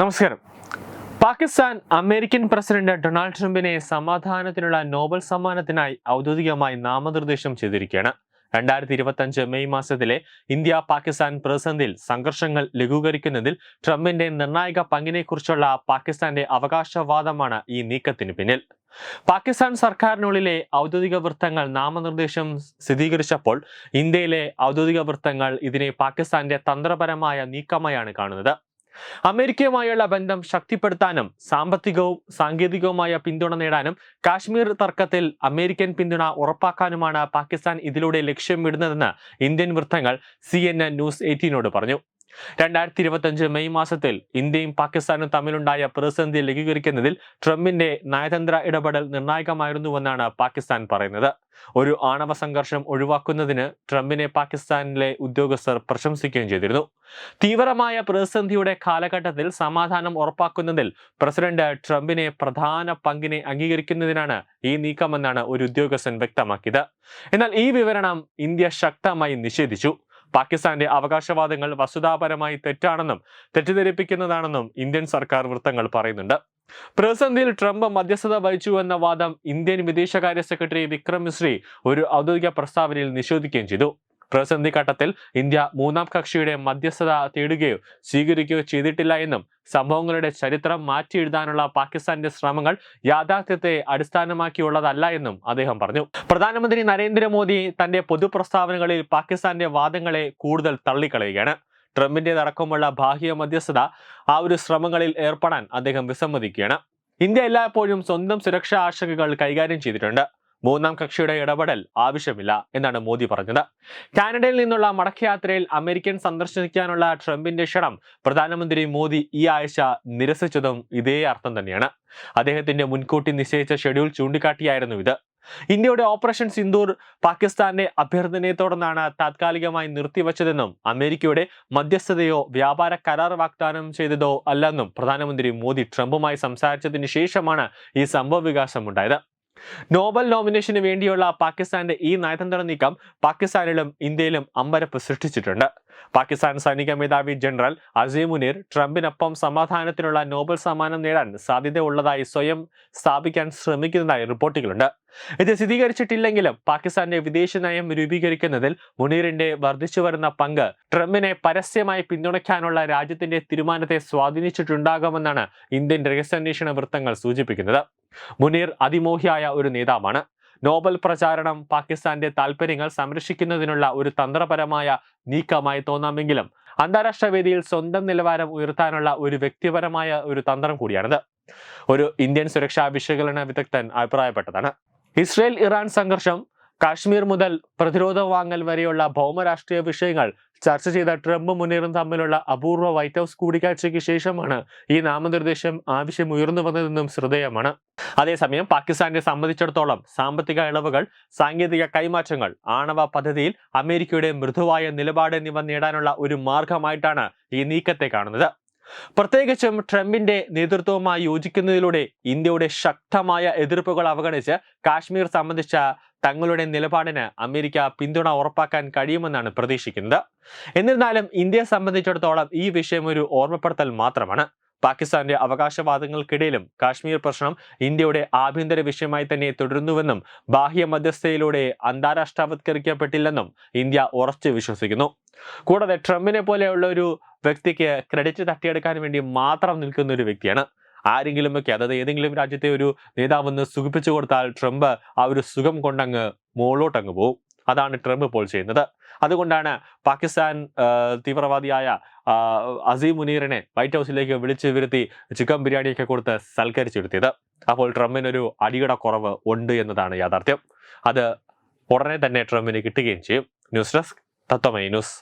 നമസ്കാരം. Pakistan American president Donald ട്രംപിനെ സമാധാനത്തിനുള്ള Nobel സമ്മാനത്തിനായി ഔദ്യോഗികമായി നാമനിർദ്ദേശം ചെയ്തിരിക്കുകയാണ്. രണ്ടായിരത്തി ഇരുപത്തി അഞ്ച് മെയ് മാസത്തിലെ ഇന്ത്യ പാകിസ്ഥാൻ പ്രതിസന്ധിയിൽ സംഘർഷങ്ങൾ ലഘൂകരിക്കുന്നതിൽ ട്രംപിന്റെ നിർണായക പങ്കിനെക്കുറിച്ചുള്ള പാകിസ്ഥാന്റെ അവകാശവാദമാണ് ഈ നീക്കത്തിന് പിന്നിൽ. പാകിസ്ഥാൻ സർക്കാരിനുള്ളിലെ ഔദ്യോഗിക വൃത്തങ്ങൾ നാമനിർദ്ദേശം സ്ഥിരീകരിച്ചപ്പോൾ ഇന്ത്യയിലെ ഔദ്യോഗിക വൃത്തങ്ങൾ ഇതിനെ പാകിസ്ഥാന്റെ തന്ത്രപരമായ നീക്കമായാണ് കാണുന്നത്. അമേരിക്കയുമായുള്ള ബന്ധം ശക്തിപ്പെടുത്താനും സാമ്പത്തികവും സാങ്കേതികവുമായ പിന്തുണ നേടാനും കാശ്മീർ തർക്കത്തിൽ അമേരിക്കൻ പിന്തുണ ഉറപ്പാക്കാനുമാണ് പാകിസ്ഥാൻ ഇതിലൂടെ ലക്ഷ്യമിടുന്നതെന്ന് ഇന്ത്യൻ വൃത്തങ്ങൾ സി ന്യൂസ് എയ്റ്റീനോട് പറഞ്ഞു. രണ്ടായിരത്തി ഇരുപത്തഞ്ച് മെയ് മാസത്തിൽ ഇന്ത്യയും പാകിസ്ഥാനും തമ്മിലുണ്ടായ പ്രതിസന്ധി ലഘൂകരിക്കുന്നതിൽ ട്രംപിന്റെ നയതന്ത്ര ഇടപെടൽ നിർണായകമായിരുന്നുവെന്നാണ് പാകിസ്ഥാൻ പറയുന്നത്. ഒരു ആണവ സംഘർഷം ഒഴിവാക്കുന്നതിന് ട്രംപിനെ പാകിസ്ഥാനിലെ ഉദ്യോഗസ്ഥർ പ്രശംസിക്കുകയും ചെയ്തിരുന്നു. തീവ്രമായ പ്രതിസന്ധിയുടെ കാലഘട്ടത്തിൽ സമാധാനം ഉറപ്പാക്കുന്നതിൽ പ്രസിഡന്റ് ട്രംപിനെ പ്രധാന പങ്കിനെ അംഗീകരിക്കുന്നതിനാണ് ഈ നീക്കമെന്നാണ് ഒരു ഉദ്യോഗസ്ഥൻ വ്യക്തമാക്കിയത്. എന്നാൽ ഈ വിവരണം ഇന്ത്യ ശക്തമായി നിഷേധിച്ചു. പാകിസ്ഥാന്റെ അവകാശവാദങ്ങൾ വസ്തുതാപരമായി തെറ്റാണെന്നും തെറ്റിദ്ധരിപ്പിക്കുന്നതാണെന്നും ഇന്ത്യൻ സർക്കാർ വൃത്തങ്ങൾ പറയുന്നുണ്ട്. പ്രതിസന്ധിയിൽ ട്രംപ് മധ്യസ്ഥത വഹിച്ചു എന്ന വാദം ഇന്ത്യൻ വിദേശകാര്യ സെക്രട്ടറി വിക്രം മിശ്രി ഒരു ഔദ്യോഗിക പ്രസ്താവനയിൽ നിഷേധിക്കുകയും ചെയ്തു. പ്രതിസന്ധി ഘട്ടത്തിൽ ഇന്ത്യ മൂന്നാം കക്ഷിയുടെ മധ്യസ്ഥത തേടുകയോ സ്വീകരിക്കുകയോ ചെയ്തിട്ടില്ല എന്നും സംഭവങ്ങളുടെ ചരിത്രം മാറ്റിയെഴുതാനുള്ള പാകിസ്ഥാന്റെ ശ്രമങ്ങൾ യാഥാർത്ഥ്യത്തെ അടിസ്ഥാനമാക്കിയുള്ളതല്ല എന്നും അദ്ദേഹം പറഞ്ഞു. പ്രധാനമന്ത്രി നരേന്ദ്രമോദി തന്റെ പൊതുപ്രസ്താവനകളിൽ പാകിസ്ഥാന്റെ വാദങ്ങളെ കൂടുതൽ തള്ളിക്കളയുകയാണ്. ട്രംപിന്റെതടക്കമുള്ള ബാഹ്യ മധ്യസ്ഥത ആ ഒരു ശ്രമങ്ങളിൽ ഏർപ്പെടാൻ അദ്ദേഹം വിസമ്മതിക്കുകയാണ്. ഇന്ത്യ എല്ലായ്പ്പോഴും സ്വന്തം സുരക്ഷാ ആശങ്കകൾ കൈകാര്യം ചെയ്തിട്ടുണ്ട്. മൂന്നാം കക്ഷിയുടെ ഇടപെടൽ ആവശ്യമില്ല എന്നാണ് മോദി പറഞ്ഞത്. കാനഡയിൽ നിന്നുള്ള മടക്കയാത്രയിൽ അമേരിക്കൻ സന്ദർശിക്കാനുള്ള ട്രംപിന്റെ ക്ഷണം പ്രധാനമന്ത്രി മോദി ഈ ആഴ്ച നിരസിച്ചതും ഇതേ അർത്ഥം തന്നെയാണ്. അദ്ദേഹത്തിന്റെ മുൻകൂട്ടി നിശ്ചയിച്ച ഷെഡ്യൂൾ ചൂണ്ടിക്കാട്ടിയായിരുന്നു ഇത്. ഇന്ത്യയുടെ ഓപ്പറേഷൻ സിന്ദൂർ പാകിസ്ഥാന്റെ അഭ്യർത്ഥനയെ തുടർന്നാണ് താത്കാലികമായി നിർത്തിവച്ചതെന്നും അമേരിക്കയുടെ മധ്യസ്ഥതയോ വ്യാപാര കരാർ വാഗ്ദാനം ചെയ്തതോ അല്ലെന്നും പ്രധാനമന്ത്രി മോദി ട്രംപുമായി സംസാരിച്ചതിന് ശേഷമാണ് ഈ സംഭവ വികാസം ഉണ്ടായത് നോബൽ നോമിനേഷന് വേണ്ടിയുള്ള പാകിസ്ഥാന്റെ ഈ നയതന്ത്ര നീക്കം പാകിസ്ഥാനിലും ഇന്ത്യയിലും അമ്പരപ്പ് സൃഷ്ടിച്ചിട്ടുണ്ട്. പാകിസ്ഥാൻ സൈനിക മേധാവി ജനറൽ അസീം മുനീർ ട്രംപിനൊപ്പം സമാധാനത്തിനുള്ള നോബൽ സമ്മാനം നേടാൻ സാധ്യതയുള്ളതായി സ്വയം സ്ഥാപിക്കാൻ ശ്രമിക്കുന്നതായി റിപ്പോർട്ടുകളുണ്ട്. ഇത് സ്ഥിരീകരിച്ചിട്ടില്ലെങ്കിലും പാകിസ്ഥാന്റെ വിദേശ നയം രൂപീകരിക്കുന്നതിൽ മുനീറിന്റെ വർദ്ധിച്ചുവരുന്ന പങ്ക് ട്രംപിനെ പരസ്യമായി പിന്തുണയ്ക്കാനുള്ള രാജ്യത്തിന്റെ തീരുമാനത്തെ സ്വാധീനിച്ചിട്ടുണ്ടാകുമെന്നാണ് ഇന്ത്യൻ രഹസ്യാന്വേഷണ വൃത്തങ്ങൾ സൂചിപ്പിക്കുന്നത്. മുനീർ അതിമോഹിയായ ഒരു നേതാവാണ്. നോബൽ പ്രചാരണം പാകിസ്ഥാന്റെ താൽപ്പര്യങ്ങൾ സംരക്ഷിക്കുന്നതിനുള്ള ഒരു തന്ത്രപരമായ നീക്കമായി തോന്നാമെങ്കിലും അന്താരാഷ്ട്ര വേദിയിൽ സ്വന്തം നിലവാരം ഉയർത്താനുള്ള ഒരു വ്യക്തിപരമായ ഒരു തന്ത്രം കൂടിയാണിത്. ഒരു ഇന്ത്യൻ സുരക്ഷാ വിശകലന വിദഗ്ധൻ അഭിപ്രായപ്പെട്ടതാണ്. ഇസ്രയേൽ ഇറാൻ സംഘർഷം കാശ്മീർ മുതൽ പ്രതിരോധ വാങ്ങൽ വരെയുള്ള ഭൗമരാഷ്ട്രീയ വിഷയങ്ങൾ ചർച്ച ചെയ്ത ട്രംപ് മുന്നേറും തമ്മിലുള്ള അപൂർവ വൈറ്റ് ഹൗസ് കൂടിക്കാഴ്ചയ്ക്ക് ശേഷമാണ് ഈ നാമനിർദ്ദേശം ആവശ്യം ഉയർന്നു വന്നതെന്നും ശ്രദ്ധേയമാണ്. അതേസമയം പാകിസ്ഥാനെ സംബന്ധിച്ചിടത്തോളം സാമ്പത്തിക ഇളവുകൾ സാങ്കേതിക കൈമാറ്റങ്ങൾ ആണവ പദ്ധതിയിൽ അമേരിക്കയുടെ മൃദുവായ നിലപാട് എന്നിവ നേടാനുള്ള ഒരു മാർഗമായിട്ടാണ് ഈ നീക്കത്തെ കാണുന്നത്. പ്രത്യേകിച്ചും ട്രംപിന്റെ നേതൃത്വവുമായി യോജിക്കുന്നതിലൂടെ ഇന്ത്യയുടെ ശക്തമായ എതിർപ്പുകൾ അവഗണിച്ച് കാശ്മീർ സംബന്ധിച്ച തങ്ങളുടെ നിലപാടിന് അമേരിക്ക പിന്തുണ ഉറപ്പാക്കാൻ കഴിയുമെന്നാണ് പ്രതീക്ഷിക്കുന്നത്. എന്നിരുന്നാലും ഇന്ത്യയെ സംബന്ധിച്ചിടത്തോളം ഈ വിഷയം ഒരു ഓർമ്മപ്പെടുത്തൽ മാത്രമാണ്. പാകിസ്ഥാന്റെ അവകാശവാദങ്ങൾക്കിടയിലും കാശ്മീർ പ്രശ്നം ഇന്ത്യയുടെ ആഭ്യന്തര വിഷയമായി തന്നെ തുടരുന്നുവെന്നും ബാഹ്യ മധ്യസ്ഥയിലൂടെ അന്താരാഷ്ട്രവത്കരിക്കപ്പെട്ടില്ലെന്നും ഇന്ത്യ ഉറച്ചു വിശ്വസിക്കുന്നു. കൂടാതെ ട്രംപിനെ പോലെയുള്ള ഒരു വ്യക്തിക്ക് ക്രെഡിറ്റ് തട്ടിയെടുക്കാൻ വേണ്ടി മാത്രം നിൽക്കുന്ന ഒരു വ്യക്തിയാണ്. ആരെങ്കിലുമൊക്കെ അതായത് ഏതെങ്കിലും രാജ്യത്തെ ഒരു നേതാവെന്ന് സുഖിപ്പിച്ചു കൊടുത്താൽ ട്രംപ് ആ ഒരു സുഖം കൊണ്ടങ്ങ് മുകളിലോട്ടങ്ങ് പോകും അതാണ് ട്രംപ് ഇപ്പോൾ ചെയ്യുന്നത്. അതുകൊണ്ടാണ് പാകിസ്ഥാൻ തീവ്രവാദിയായ അസീം മുനീറിനെ വൈറ്റ് ഹൗസിലേക്ക് വിളിച്ചു വരുത്തി ചിക്കൻ ബിരിയാണിയൊക്കെ കൊടുത്ത് സൽക്കരിച്ചെടുത്തിയത്. അപ്പോൾ ട്രംപിനൊരു അടിയുടെ കുറവ് ഉണ്ട് എന്നതാണ് യാഥാർത്ഥ്യം. അത് ഉടനെ തന്നെ ട്രംപിന് കിട്ടുകയും ചെയ്യും. ന്യൂസ് ഡെസ്ക് തത്വമൈ ന്യൂസ്.